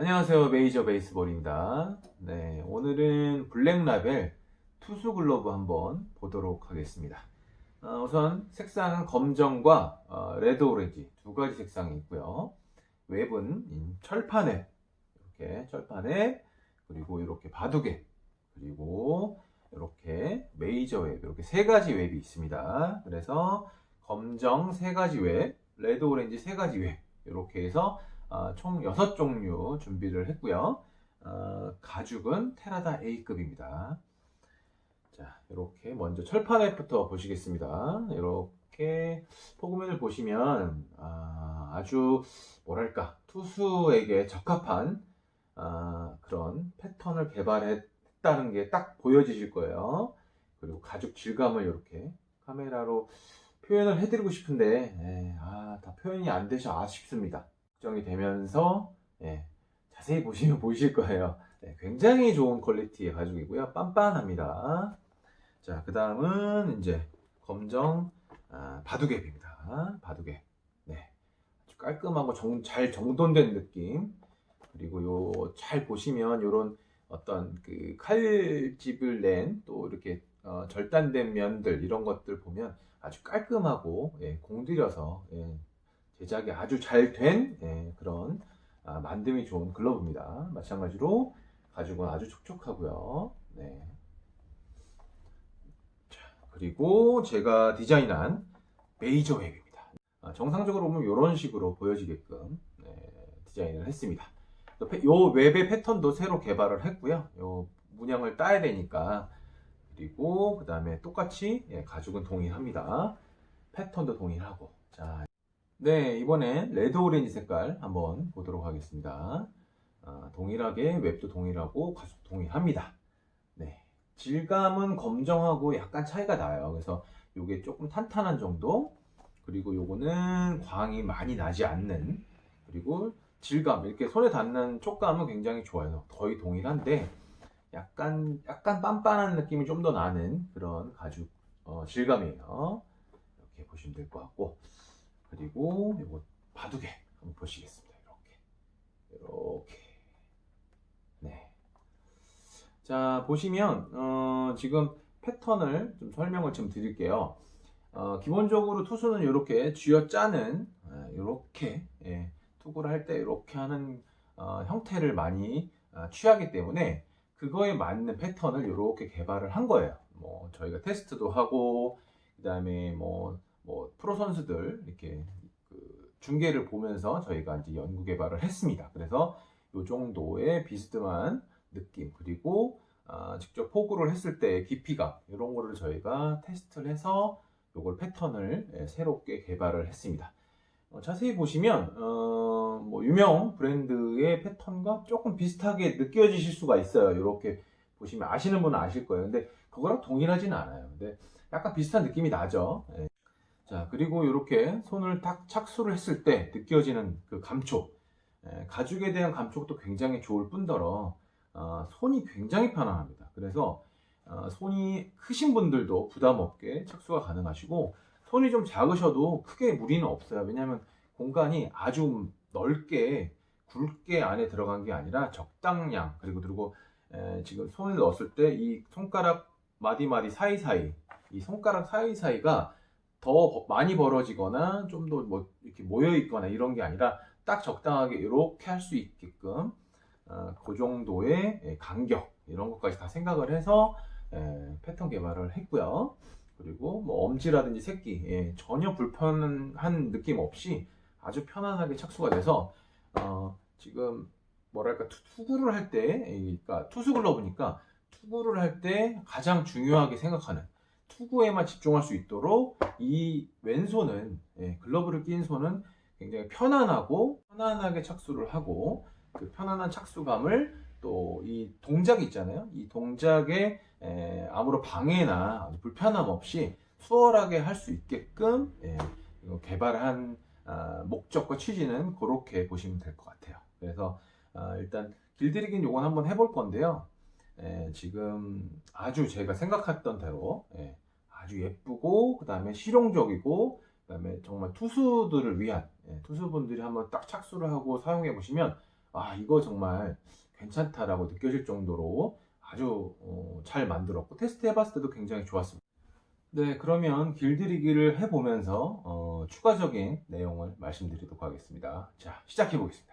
안녕하세요. 메이저 베이스볼입니다. 네, 오늘은 블랙라벨 투수 글러브 한번 보도록 하겠습니다. 어, 우선 색상은 검정과 어, 레드 오렌지 두 가지 색상이 있고요. 웹은 이 철판에 이렇게 철판에 그리고 이렇게 바둑에 그리고 이렇게 메이저 웹 이렇게 세 가지 웹이 있습니다. 그래서 검정 세 가지 웹, 레드 오렌지 세 가지 웹 이렇게 해서 어, 총 6종류 준비를 했고요. 어, 가죽은 테라다 A급입니다. 자, 이렇게 먼저 철판 웹부터 보시겠습니다. 이렇게 포그맨을 보시면 아, 주 뭐랄까 투수에게 적합한 아, 그런 패턴을 개발했다는 게 딱 보여지실 거예요. 그리고 가죽 질감을 이렇게 카메라로 표현을 해드리고 싶은데 예, 아, 다 표현이 안 되셔 아쉽습니다. 걱정이 되면서 예, 자세히 보시면 보이실 거예요. 네, 굉장히 좋은 퀄리티의 가죽이고요. 빤빤합니다. 자, 그 다음은 이제 검정 아, 바둑앱입니다. 바둑앱. 네. 아주 깔끔하고 정- 잘 정돈된 느낌. 그리고 요 잘 보시면 요런 어떤 그 칼집을 낸 또 이렇게 어, 절단된 면들 이런 것들 보면 아주 깔끔하고 예, 공들여서 예, 제작이 아주 잘 된 그런 아, 만듦이 좋은 글러브입니다. 마찬가지로 가죽은 아주 촉촉하고요. 네. 자, 그리고 제가 디자인한 메이저 웹입니다. 아, 정상적으로 보면 이런 식으로 보여지게끔 네, 디자인을 했습니다. 요 웹의 패턴도 새로 개발을 했고요. 요 문양을 따야 되니까 그리고 그 다음에 똑같이 예, 가죽은 동일합니다. 패턴도 동일하고 자 네, 이번엔 레드 오렌지 색깔 한번 보도록 하겠습니다. 아, 동일하게 웹도 동일하고 가죽 동일합니다. 네, 질감은 검정하고 약간 차이가 나요. 그래서 이게 조금 탄탄한 정도, 그리고 요거는 광이 많이 나지 않는, 그리고 질감 이렇게 손에 닿는 촉감은 굉장히 좋아요. 거의 동일한데 약간 약간 빤빤한 느낌이 좀 더 나는 그런 가죽 어, 질감이에요. 이렇게 보시면 될 것 같고. 그리고 이거 바둑에 한번 보시겠습니다. 이렇게 이렇게 네. 자 보시면 어, 지금 패턴을 좀 설명을 좀 드릴게요. 어, 기본적으로 투수는 이렇게 쥐어짜는 이렇게 예, 투구를 할 때 이렇게 하는 어, 형태를 많이 아, 취하기 때문에 그거에 맞는 패턴을 이렇게 개발을 한 거예요. 뭐 저희가 테스트도 하고 그 다음에 뭐 뭐 프로 선수들 이렇게 그 중계를 보면서 저희가 이제 연구 개발을 했습니다. 그래서 이 정도의 비스듬한 느낌 그리고 아, 직접 포구를 했을 때 깊이감 이런 거를 저희가 테스트를 해서 이걸 패턴을 예, 새롭게 개발을 했습니다. 어, 자세히 보시면 어, 뭐 유명 브랜드의 패턴과 조금 비슷하게 느껴지실 수가 있어요. 이렇게 보시면 아시는 분은 아실 거예요. 근데 그거랑 동일하지는 않아요. 근데 약간 비슷한 느낌이 나죠. 예. 자, 그리고 이렇게 손을 딱 착수를 했을 때 느껴지는 그 감촉. 예, 가죽에 대한 감촉도 굉장히 좋을 뿐더러 어, 손이 굉장히 편안합니다. 그래서 어, 손이 크신 분들도 부담 없게 착수가 가능하시고 손이 좀 작으셔도 크게 무리는 없어요. 왜냐하면 공간이 아주 넓게 굵게 안에 들어간 게 아니라 적당량 그리고 그리고 에, 지금 손을 넣었을 때 이 손가락 마디마디 사이사이 이 손가락 사이사이가 더 버- 많이 벌어지거나 좀 더 뭐 이렇게 모여 있거나 이런 게 아니라 딱 적당하게 이렇게 할 수 있게끔 어, 그 정도의 예, 간격 이런 것까지 다 생각을 해서 예, 패턴 개발을 했고요. 그리고 뭐 엄지라든지 새끼 예, 전혀 불편한 느낌 없이 아주 편안하게 착수가 돼서 어, 지금 뭐랄까 투- 투구를 할 때, 그러니까 투수 글러브니까 투구를 할 때 가장 중요하게 생각하는 투구에만 집중할 수 있도록 이 왼손은 예, 글러브를 낀 손은 굉장히 편안하고 편안하게 착수를 하고 그 편안한 착수감을 또 이 동작이 있잖아요. 이 동작에 에, 아무런 방해나 불편함 없이 수월하게 할 수 있게끔 예, 개발한 아, 목적과 취지는 그렇게 보시면 될 것 같아요. 그래서 아, 일단 길들이기는 요건 한번 해볼 건데요. 예, 지금 아주 제가 생각했던 대로 예, 아주 예쁘고 그 다음에 실용적이고 그 다음에 정말 투수들을 위한 예, 투수분들이 한번 딱 착수를 하고 사용해 보시면 아 이거 정말 괜찮다라고 느껴질 정도로 아주 어, 잘 만들었고 테스트 해봤을 때도 굉장히 좋았습니다. 네, 그러면 길들이기를 해보면서 어, 추가적인 내용을 말씀드리도록 하겠습니다. 자, 시작해 보겠습니다.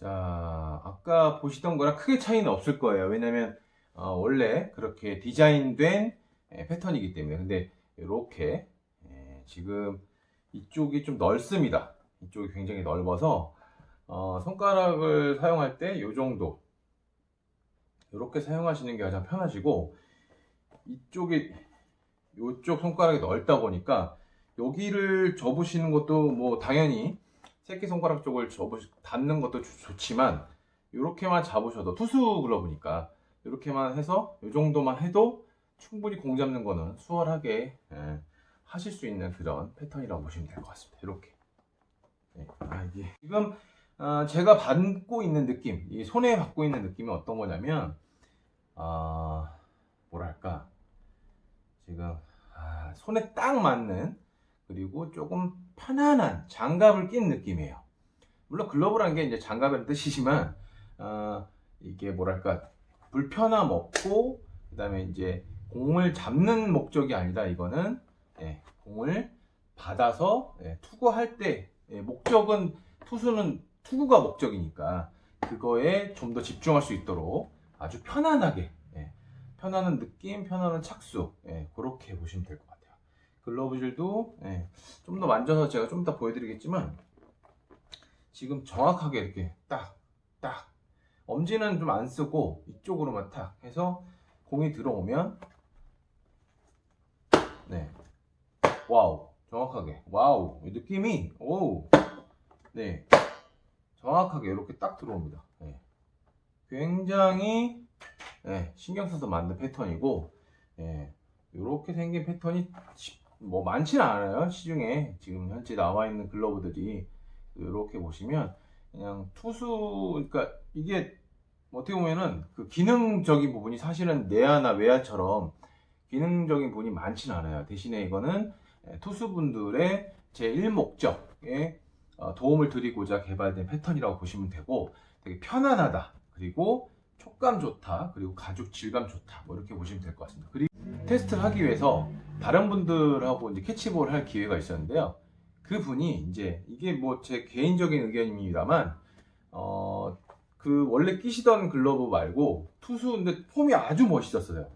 자, 아까 보시던 거랑 크게 차이는 없을 거예요. 왜냐면 어, 원래 그렇게 디자인된 예, 패턴이기 때문에. 근데 이렇게 예, 지금 이쪽이 좀 넓습니다. 이쪽이 굉장히 넓어서 어, 손가락을 사용할 때 이 정도 이렇게 사용하시는 게 가장 편하시고 이쪽이 이쪽 손가락이 넓다 보니까 여기를 접으시는 것도 뭐 당연히 새끼손가락 쪽을 접으 닿는 것도 좋- 좋지만 이렇게만 잡으셔도 투수 글러브니까 이렇게만 해서 이 정도만 해도 충분히 공 잡는 거는 수월하게 예, 하실 수 있는 그런 패턴이라고 보시면 될 것 같습니다. 이렇게 예, 아, 이게 지금 아, 제가 받고 있는 느낌, 이 손에 받고 있는 느낌이 어떤 거냐면 아 뭐랄까 지금 아, 손에 딱 맞는 그리고 조금 편안한 장갑을 낀 느낌이에요. 물론 글러브라는 게 이제 장갑이라는 뜻이지만 어, 이게 뭐랄까 불편함 없고 그 다음에 이제 공을 잡는 목적이 아니다. 이거는 예, 공을 받아서 예, 투구할 때 예, 목적은 투수는 투구가 목적이니까 그거에 좀 더 집중할 수 있도록 아주 편안하게 예, 편안한 느낌, 편안한 착수 예, 그렇게 보시면 될 것 같아요. 글러브질도 예, 좀더 만져서 제가 좀 이따 보여드리겠지만 지금 정확하게 이렇게 딱, 딱. 엄지는 좀 안 쓰고 이쪽으로만 탁 해서 공이 들어오면 네. 와우. 정확하게. 와우. 이 느낌이 오네. 정확하게 이렇게 딱 들어옵니다. 네. 굉장히 네, 신경 써서 만든 패턴이고 예, 이렇게 생긴 패턴이 시- 뭐 많지는 않아요 시중에. 지금 현재 나와 있는 글러브들이. 이렇게 보시면 그냥 투수 그러니까 이게 어떻게 보면은 그 기능적인 부분이 사실은 내야나 외야처럼 기능적인 부분이 많지는 않아요. 대신에 이거는 예, 투수분들의 제 1목적에 어, 도움을 드리고자 개발된 패턴이라고 보시면 되고 되게 편안하다. 그리고 촉감 좋다. 그리고 가죽 질감 좋다. 뭐 이렇게 보시면 될 것 같습니다. 그리고 테스트를 하기 위해서 다른 분들하고 이제 캐치볼을 할 기회가 있었는데요. 그 분이 이제 이게 뭐 제 개인적인 의견입니다만 어 그 원래 끼시던 글러브 말고 투수 근데 폼이 아주 멋있었어요.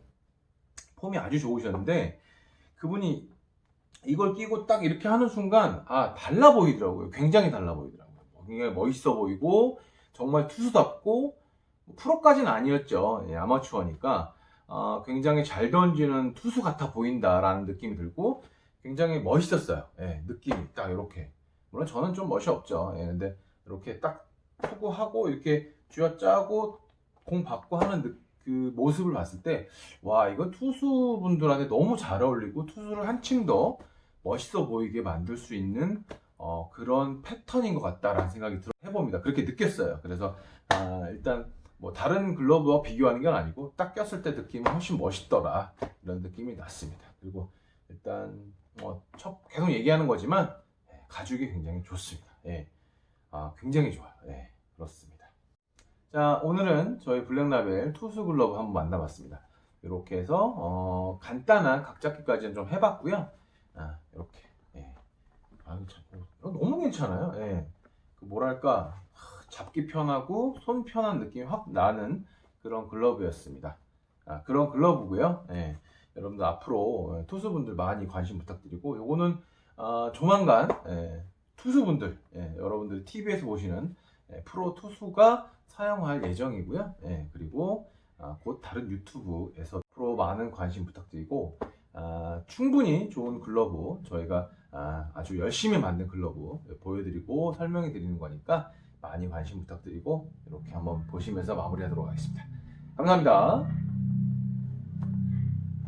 폼이 아주 좋으셨는데 그분이 이걸 끼고 딱 이렇게 하는 순간 아 달라 보이더라고요. 굉장히 달라 보이더라고요. 굉장히 멋있어 보이고 정말 투수답고 뭐 프로까지는 아니었죠. 예, 아마추어니까 어, 굉장히 잘 던지는 투수 같아 보인다라는 느낌이 들고 굉장히 멋있었어요. 예, 느낌이 딱 이렇게. 물론 저는 좀 멋이 없죠. 예, 근데 이렇게 딱 투구하고 이렇게 쥐어짜고 공 받고 하는 느- 그 모습을 봤을 때 와 이건 투수분들한테 너무 잘 어울리고 투수를 한층 더 멋있어 보이게 만들 수 있는 어, 그런 패턴인 것 같다라는 생각이 들어 해봅니다. 그렇게 느꼈어요. 그래서 아, 일단 뭐 다른 글러브와 비교하는 건 아니고 딱 꼈을 때 느낌은 훨씬 멋있더라 이런 느낌이 났습니다. 그리고 일단 뭐 첫- 계속 얘기하는 거지만 예, 가죽이 굉장히 좋습니다. 예. 아, 굉장히 좋아요. 예, 그렇습니다. 자 오늘은 저희 블랙라벨 투수 글러브 한번 만나봤습니다. 이렇게 해서 어, 간단한 각잡기까지는 좀 해봤고요. 아, 이렇게 예. 아, 이거 너무 괜찮아요. 예. 그 뭐랄까 하, 잡기 편하고 손 편한 느낌이 확 나는 그런 글러브였습니다. 아, 그런 글러브고요. 예. 여러분들 앞으로 예, 투수분들 많이 관심 부탁드리고 요거는 아, 조만간 예, 투수분들 예, 여러분들 TV에서 보시는 예, 프로 투수가 사용할 예정이고요. 예, 그리고 아, 곧 다른 유튜브에서 프로 많은 관심 부탁드리고 아, 충분히 좋은 글러브 저희가 아, 아주 열심히 만든 글러브 보여드리고 설명해 드리는 거니까 많이 관심 부탁드리고 이렇게 한번 보시면서 마무리하도록 하겠습니다. 감사합니다.